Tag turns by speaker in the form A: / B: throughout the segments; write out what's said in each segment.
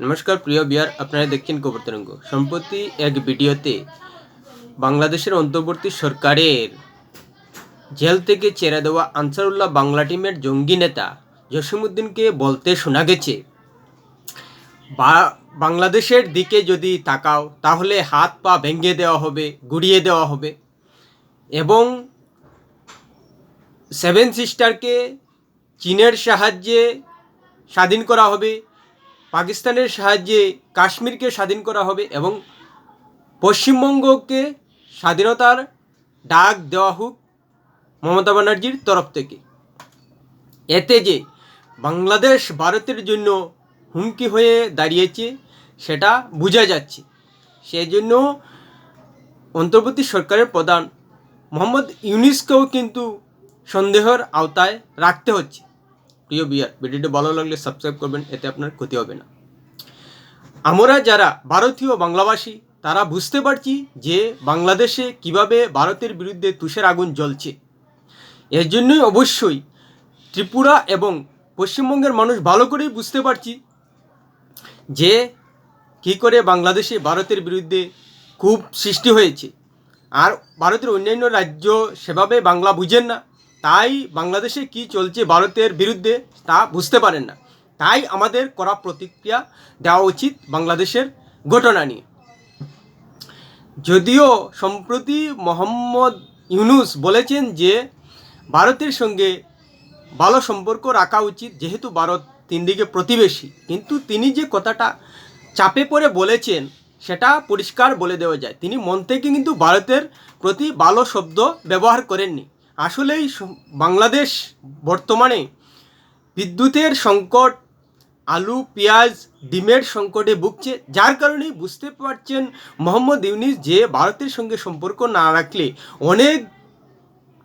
A: নমস্কার, প্রিয় বিয়ার, আপনারা দেখছেন খবর তরঙ্গ। সম্প্রতি এক ভিডিওতে বাংলাদেশের অন্তর্বর্তী সরকারের জেল থেকে ছেড়ে দেওয়া আনসারুল্লাহ বাংলা টিমের জঙ্গি নেতা জসিমুদ্দিনকে বলতে শোনা গেছে, বা বাংলাদেশের দিকে যদি তাকাও, তাহলে হাত পা ভেঙে দেওয়া হবে, গুড়িয়ে দেওয়া হবে। এবং সেভেন সিস্টারকে চীনের সাহায্যে স্বাধীন করা হবে। পাকিস্তানের সাহায্যে কাশ্মীরকে স্বাধীন করা হবে এবং পশ্চিমবঙ্গকে স্বাধীনতার ডাক দেওয়া হোক মমতা ব্যানার্জির তরফ থেকে। এতে যে বাংলাদেশ ভারতের জন্য হুমকি হয়ে দাঁড়িয়েছে, সেটা বোঝা যাচ্ছে। সেই জন্য অন্তর্বর্তী সরকারের প্রধান মোহাম্মদ ইউনিসকেও কিন্তু সন্দেহের আওতায় রাখতে হচ্ছে। প্রিয় বিয়ার, ভিডিওটি ভালো লাগলে সাবস্ক্রাইব করবেন, এতে আপনার ক্ষতি হবে না। আমরা যারা ভারতীয় বাংলাভাষী তারা বুঝতে পারছি যে বাংলাদেশে কীভাবে ভারতের বিরুদ্ধে তুষের আগুন জ্বলছে। এর জন্যই অবশ্যই ত্রিপুরা এবং পশ্চিমবঙ্গের মানুষ ভালো করেই বুঝতে পারছি যে কী করে বাংলাদেশে ভারতের বিরুদ্ধে খুব সৃষ্টি হয়েছে। আর ভারতের অন্যান্য রাজ্য সেভাবে বাংলা বুঝেন না। তাই বাংলাদেশে কি চলছে ভারতের বিরুদ্ধে তা বুঝতে পারেন না। তাই আমাদের করা প্রতিক্রিয়া দেওয়া উচিত বাংলাদেশের ঘটনা নিয়ে। যদিও সম্প্রতি মোহাম্মদ ইউনুস বলেছেন যে, ভারতের সঙ্গে ভালো সম্পর্ক রাখা উচিত, যেহেতু ভারত তিন দিকে প্রতিবেশী। কিন্তু তিনি যে কথাটা চাপে পড়ে বলেছেন, সেটা পরিষ্কার বলে দেওয়া যায়। তিনি মন থেকে কিন্তু ভারতের প্রতি ভালো শব্দ ব্যবহার করেননি। আসলেই বাংলাদেশ বর্তমানে বিদ্যুতের সংকট, আলু, পেঁয়াজ, ডিমের সংকটে ভুগছে। যার কারণেই বুঝতে পারছেন মোহাম্মদ ইউনিস যে ভারতের সঙ্গে সম্পর্ক না রাখলে অনেক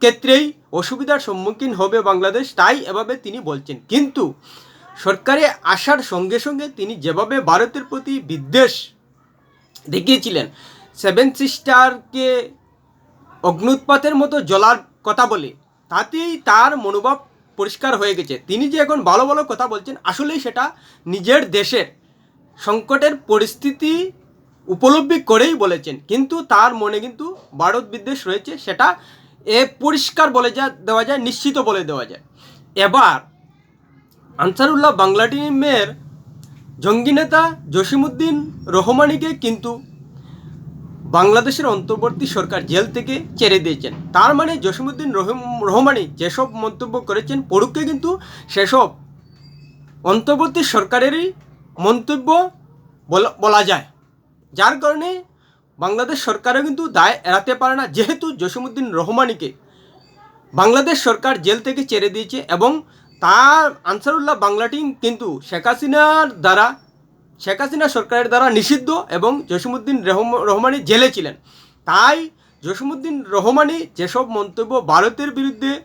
A: ক্ষেত্রেই অসুবিধার সম্মুখীন হবে বাংলাদেশ, তাই এভাবে তিনি বলছেন। কিন্তু সরকারে আসার সঙ্গে সঙ্গে তিনি যেভাবে ভারতের প্রতি বিদ্বেষ দেখিয়েছিলেন, সেভেন সিস্টারকে অগ্নুৎপাতের মতো জ্বলার কথা বলে, তাতেই তার মনোভাব পরিষ্কার হয়ে গেছে। তিনি যে এখন ভালো ভালো কথা বলছেন, আসলেই সেটা নিজের দেশের সংকটের পরিস্থিতি উপলব্ধি করেই বলেছেন। কিন্তু তার মনে কিন্তু ভারত বিদ্বেষ রয়েছে, সেটা এ পরিষ্কার বলে যা, দেওয়া যায়, নিশ্চিত বলে দেওয়া যায়। এবার আনসারুল্লাহ বাংলা টিমের জঙ্গি নেতা জসিমুদ্দিন রহমানিকে কিন্তু বাংলাদেশের অন্তর্বর্তী সরকার জেল থেকে ছেড়ে দিয়েছেন। তার মানে জসিমুদ্দিন রহিম রহমানি যেসব মন্তব্য করেছেন পড়ুককে কিন্তু সেসব অন্তর্বর্তী সরকারেরই মন্তব্য বলা- যায়। যার কারণে বাংলাদেশ সরকারও কিন্তু দায় এড়াতে পারে না। যেহেতু জসিমুদ্দিন রহমানিকে বাংলাদেশ সরকার জেল থেকে ছেড়ে দিয়েছে এবং তার আনসারুল্লাহ বাংলা টিম কিন্তু শেখ হাসিনার দ্বারা শেখ হাসিনা সরকারের দ্বারা নিষিদ্ধ এবং জসিমুদ্দিন রহম- রহমানি জেলে ছিলেন। তাই জসিমুদ্দিন রহমানি যেসব মন্তব্য ভারতের বিরুদ্ধে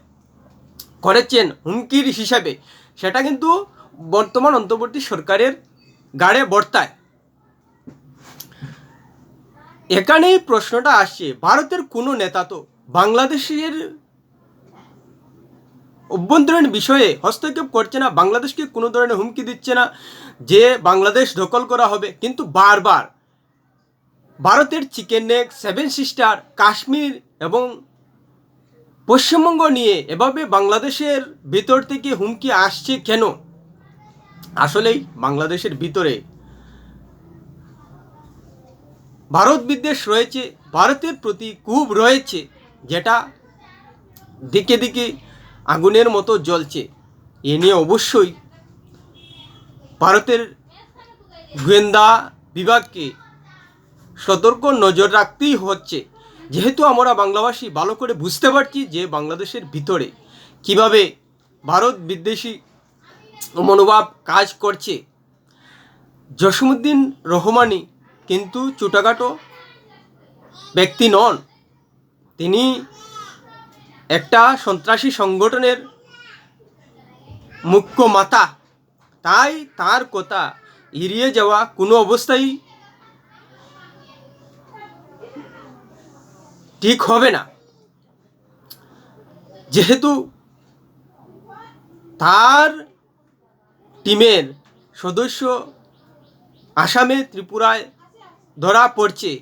A: করেছেন হুমকির হিসাবে, সেটা কিন্তু বর্তমান অন্তর্বর্তী সরকারের গাড়ে বর্তায়। এখানেই প্রশ্নটা আসছে, ভারতের কোনো নেতা তো বাংলাদেশের অভ্যন্তরীণ বিষয়ে হস্তক্ষেপ করছে না, বাংলাদেশকে কোনো ধরনের হুমকি দিচ্ছে না। যে বাংলাদেশ দখল করা হবে, কিন্তু বারবার ভারতের chicken neck seven sister Kashmir এবং পশ্চিমবঙ্গ নিয়ে এভাবে বাংলাদেশের ভিতর থেকে হুমকি আসছে কেন? আসলেই বাংলাদেশের ভিতরে ভারত বিদ্বেষ রয়েছে, ভারতের প্রতি কুব রয়েছে, যেটা দিকে দিকে আগুনের মতো জ্বলছে। এ নিয়ে অবশ্যই ভারতের গোয়েন্দা বিভাগকে সতর্ক নজর রাখতেই হচ্ছে। যেহেতু আমরা বাংলাভাষী, ভালো করে বুঝতে পারছি যে বাংলাদেশের ভিতরে কীভাবে ভারত বিদ্বেষী মনোভাব কাজ করছে। জসিমুদ্দিন রহমানি কিন্তু ছোটোখাটো ব্যক্তি নন। তিনি একটা সন্ত্রাসী সংগঠনের মুখ্য মাতা। তাই তার কথা এড়িয়ে যাওয়া কোনো অবস্থায় ঠিক হবে না। যেহেতু তার টিমের সদস্য আসামে ত্রিপুরায় ধরা পড়ছে,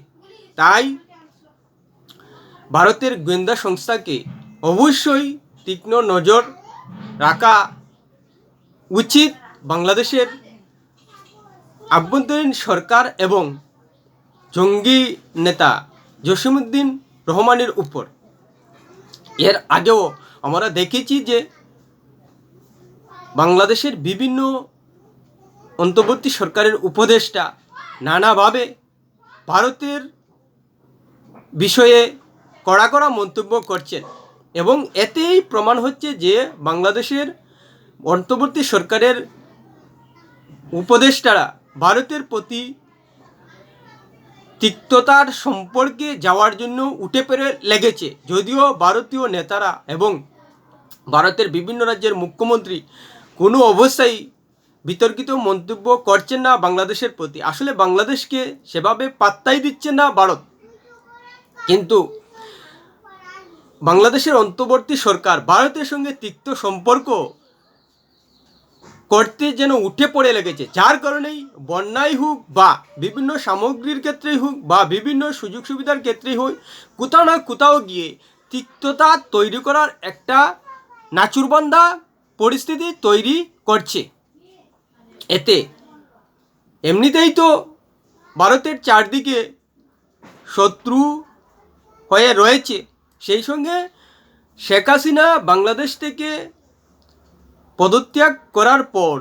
A: তাই ভারতের গোয়েন্দা সংস্থাকে অবশ্যই তীক্ষ্ণ নজর রাখা উচিত। বাংলাদেশের আভ্যন্তরীণ সরকার এবং জঙ্গি নেতা জসিমুদ্দিন রহমানের উপর। এর আগেও আমরা দেখেছি যে বাংলাদেশের বিভিন্ন অন্তর্বর্তী সরকারের উপদেষ্টা নানাভাবে ভারতের বিষয়ে কড়া কড়া মন্তব্য করছেন এবং এতেই প্রমাণ হচ্ছে যে বাংলাদেশের অন্তর্বর্তী সরকারের উপদেষ্টারা ভারতের প্রতি তিক্ততার সম্পর্কে যাওয়ার জন্য উঠে পেরে লেগেছে। যদিও ভারতীয় নেতারা এবং ভারতের বিভিন্ন রাজ্যের মুখ্যমন্ত্রী কোনো অবস্থায় বিতর্কিত মন্তব্য করছেন না বাংলাদেশের প্রতি। আসলে বাংলাদেশকে সেভাবে পাত্তাই দিচ্ছে না ভারত। কিন্তু বাংলাদেশের অন্তর্বর্তী সরকার ভারতের সঙ্গে তিক্ত সম্পর্ক করতে যেন উঠে পড়ে লেগেছে। যার কারণেই বন্যাই হোক বা বিভিন্ন সামগ্রীর ক্ষেত্রেই হোক বা বিভিন্ন সুযোগ সুবিধার ক্ষেত্রেই হোক, কোথাও না কোথাও গিয়ে তিক্ততা তৈরি করার একটা নাচুরবান্ধা পরিস্থিতি তৈরি করছে। এতে এমনিতেই তো ভারতের চারদিকে শত্রু হয়ে রয়েছে। সেই সঙ্গে শেখ হাসিনা বাংলাদেশ থেকে পদত্যাগ করার পর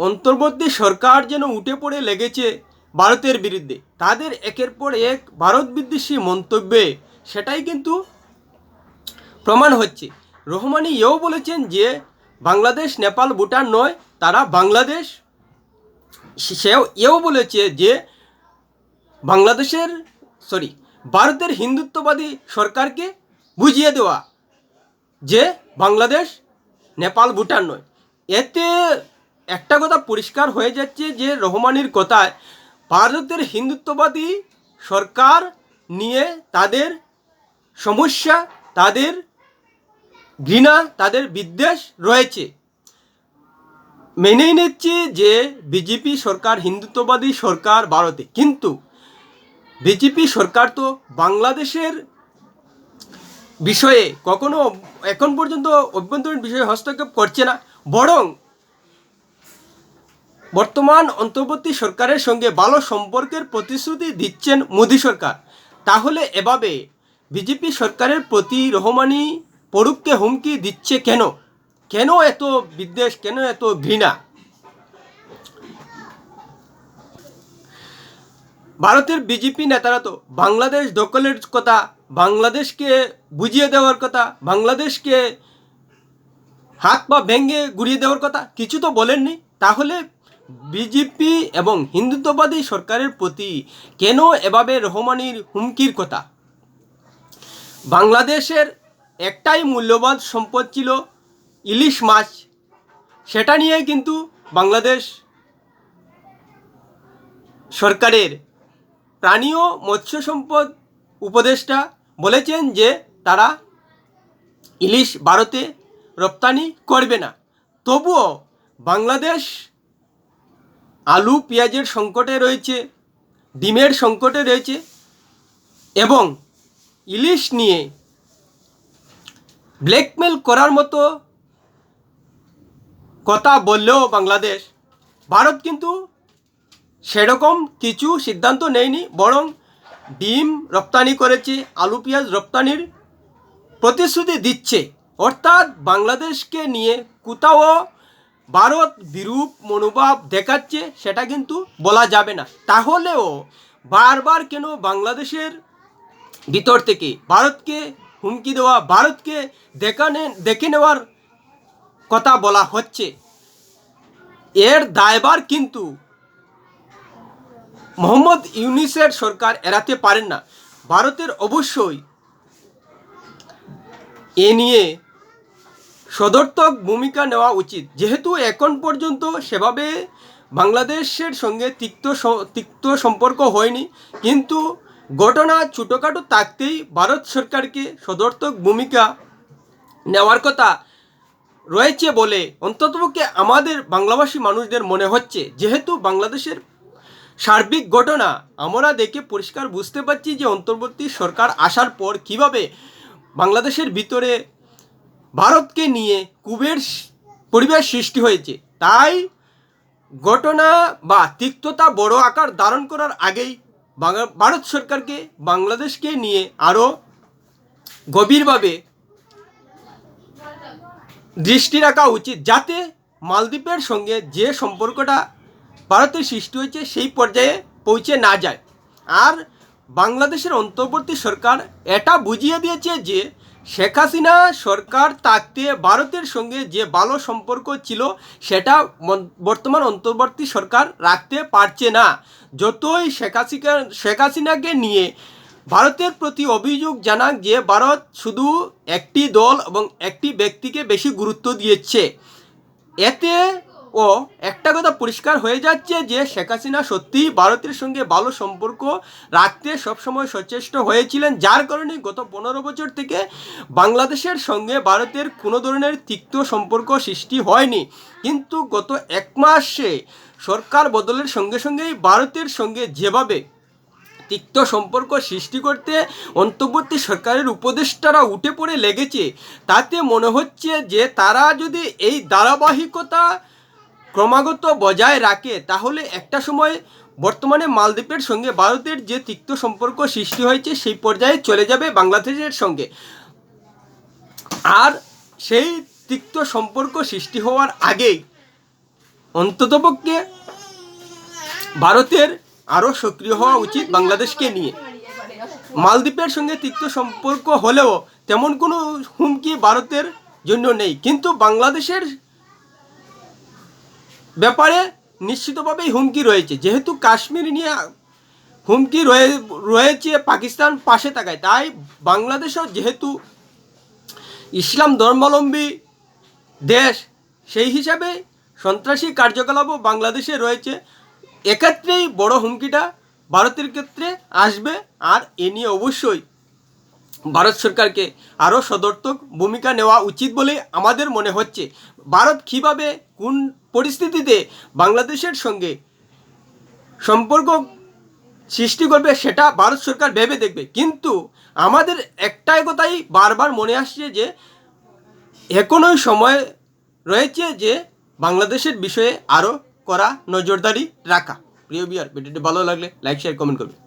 A: অন্তর্বর্তী সরকার যেন উঠে পড়ে লেগেছে ভারতের বিরুদ্ধে। তাদের একের পর এক ভারত বিদ্বেষী মন্তব্যে সেটাই কিন্তু প্রমাণ হচ্ছে। রহমানি এও বলেছেন যে, বাংলাদেশ, নেপাল, ভুটান নয়, তারা বাংলাদেশ, সেও এও বলেছে যে, বাংলাদেশের সরি ভারতের হিন্দুত্ববাদী সরকারকে বুঝিয়ে দেওয়া যে, বাংলাদেশ নেপাল, ভুটান নয়। এতে একটা কথা পরিষ্কার হয়ে যাচ্ছে যে রহমানির কথায় ভারতের হিন্দুত্ববাদী সরকার নিয়ে তাদের সমস্যা, তাদের ঘৃণা, তাদের বিদ্বেষ রয়েছে। মেনেই নিচ্ছি যে বিজেপি সরকার হিন্দুত্ববাদী সরকার ভারতে। কিন্তু বিজেপি সরকার তো বাংলাদেশের বিষয়ে কখনো এখন পর্যন্ত অভ্যন্তরীণ বিষয়ে হস্তক্ষেপ করছে না, বরং বর্তমান অন্তর্বর্তী সরকারের সঙ্গে ভালো সম্পর্কের প্রতিশ্রুতি দিচ্ছেন মোদী সরকার। তাহলে এভাবে বিজেপি সরকারের প্রতি রহমানি পড়ুককে হুমকি দিচ্ছে কেন? কেন এত বিদ্বেষ, কেন এত ঘৃণা? ভারতের বিজেপি নেতারা তো বাংলাদেশ দখলের কথা বাংলাদেশকে বুঝিয়ে দেওয়ার কথা, বাংলাদেশকে হাত পা ভেঙে গুড়িয়ে দেওয়ার কথা কিছু তো বলেননি। তাহলে বিজেপি এবং হিন্দুত্ববাদী সরকারের প্রতি কেন এভাবে রহমানির হুমকির কথা? বাংলাদেশের একটাই মূল্যবান সম্পদ ছিল ইলিশ মাছ। সেটা নিয়ে কিন্তু বাংলাদেশ সরকারের প্রাণী ও মৎস্য সম্পদ উপদেষ্টা বলেছেন যে তারা ইলিশ ভারতে রপ্তানি করবে না। তবুও বাংলাদেশ আলু, পেঁয়াজের সংকটে রয়েছে, ডিমের সংকটে রয়েছে এবং ইলিশ নিয়ে ব্ল্যাকমেল করার মতো কথা বললেও বাংলাদেশ। ভারত কিন্তু সেরকম কিছু সিদ্ধান্ত নেয়নি, বরং ডিম রপ্তানি করেছে, আলু, পেঁয়াজ রপ্তানির প্রতিশ্রুতি দিচ্ছে। অর্থাৎ বাংলাদেশকে নিয়ে কোথাও ভারত বিরূপ মনোভাব দেখাচ্ছে, সেটা কিন্তু বলা যাবে না। তাহলেও বারবার কেন বাংলাদেশের ভিতর থেকে ভারতকে হুমকি দেওয়া, ভারতকে দেখানে, দেখে নেওয়ার কথা বলা হচ্ছে? এর দায়বার কিন্তু মোহাম্মদ ইউনিসের সরকার এড়াতে পারেন না। ভারতের অবশ্যই এ নিয়ে সদর্থক ভূমিকা নেওয়া উচিত। যেহেতু এখন পর্যন্ত সেভাবে বাংলাদেশের সঙ্গে তিক্ত তিক্ত সম্পর্ক হয়নি, কিন্তু ঘটনা ছোটোখাটো থাকতেই ভারত সরকারকে সদর্থক ভূমিকা নেওয়ার কথা রয়েছে বলে অন্ততপক্ষে আমাদের বাংলাভাষী মানুষদের মনে হচ্ছে। যেহেতু বাংলাদেশের সার্বিক ঘটনা। আমরা দেখে পরিষ্কার বুঝতে পারছি যে অন্তর্বর্তী সরকার আসার পর কীভাবে বাংলাদেশের ভিতরে ভারতকে নিয়ে কুবের পরিবেশ সৃষ্টি হয়েছে। তাই ঘটনা বা তিক্ততা বড় আকার ধারণ করার আগেই ভারত সরকারকে বাংলাদেশকে নিয়ে আরও গভীরভাবে দৃষ্টি রাখা উচিত, যাতে মালদ্বীপের সঙ্গে যে সম্পর্কটা ভারতের সৃষ্টি হয়েছে সেই পর্যায়ে পৌঁছে না যায়। আর বাংলাদেশের অন্তর্বর্তী সরকার এটা বুঝিয়ে দিয়েছে যে শেখ হাসিনা সরকার থাকতে ভারতের সঙ্গে যে ভালো সম্পর্ক ছিল সেটা বর্তমান অন্তর্বর্তী সরকার রাখতে পারছে না। যতই শেখ হাসিনা শেখ হাসিনাকে নিয়ে ভারতের প্রতি অভিযোগ জানাক যে ভারত শুধু একটি দল এবং একটি ব্যক্তিকে বেশি গুরুত্ব দিয়েছে। এতে ও একটা কথা পরিষ্কার হয়ে যাচ্ছে যে শেখ হাসিনা সত্যিই ভারতের সঙ্গে ভালো সম্পর্ক রাখতে সবসময় সচেষ্ট হয়েছিলেন, যার কারণে গত পনেরো বছর থেকে বাংলাদেশের সঙ্গে ভারতের কোনো ধরনের তিক্ত সম্পর্ক সৃষ্টি হয়নি। কিন্তু গত এক মাসে সরকার বদলের সঙ্গে সঙ্গেই ভারতের সঙ্গে যেভাবে তিক্ত সম্পর্ক সৃষ্টি করতে অন্তর্বর্তী সরকারের উপদেষ্টারা উঠে পড়ে লেগেছে, তাতে মনে হচ্ছে যে তারা যদি এই ধারাবাহিকতা ক্রমাগত বজায় রাখে, তাহলে একটা সময় বর্তমানে মালদ্বীপের সঙ্গে ভারতের যে তিক্ত সম্পর্ক সৃষ্টি হয়েছে, সেই পর্যায়ে চলে যাবে বাংলাদেশের সঙ্গে। আর সেই তিক্ত সম্পর্ক সৃষ্টি হওয়ার আগেই অন্ততপক্ষে ভারতের আরও সক্রিয় হওয়া উচিত বাংলাদেশকে নিয়ে। মালদ্বীপের সঙ্গে তিক্ত সম্পর্ক হলেও তেমন কোনো হুমকি ভারতের জন্য নেই, কিন্তু বাংলাদেশের ব্যাপারে নিশ্চিতভাবেই হুমকি রয়েছে। যেহেতু কাশ্মীর নিয়ে হুমকি রয়ে, রয়েছে, পাকিস্তান পাশে থাকায়। তাই বাংলাদেশও যেহেতু ইসলাম ধর্মাবলম্বী দেশ, সেই হিসাবে সন্ত্রাসী কার্যকলাপও বাংলাদেশে রয়েছে। এক্ষেত্রেই বড় হুমকিটা ভারতের ক্ষেত্রে আসবে, আর এ নিয়ে অবশ্যই ভারত সরকারকে আরও সদর্থক ভূমিকা নেওয়া উচিত বলে আমাদের মনে হচ্ছে। ভারত কীভাবে, কোন পরিস্থিতিতে বাংলাদেশের সঙ্গে সম্পর্ক সৃষ্টি করবে সেটা ভারত সরকার ভেবে দেখবে। কিন্তু আমাদের একটাই কথাই বারবার মনে আসছে যে, এখনোই সময় রয়েছে যে বাংলাদেশের বিষয়ে আরও করা নজরদারি রাখা। প্রিয় বিয়ার ভিডিওটি ভালো লাগলে লাইক শেয়ার কমেন্ট করবে।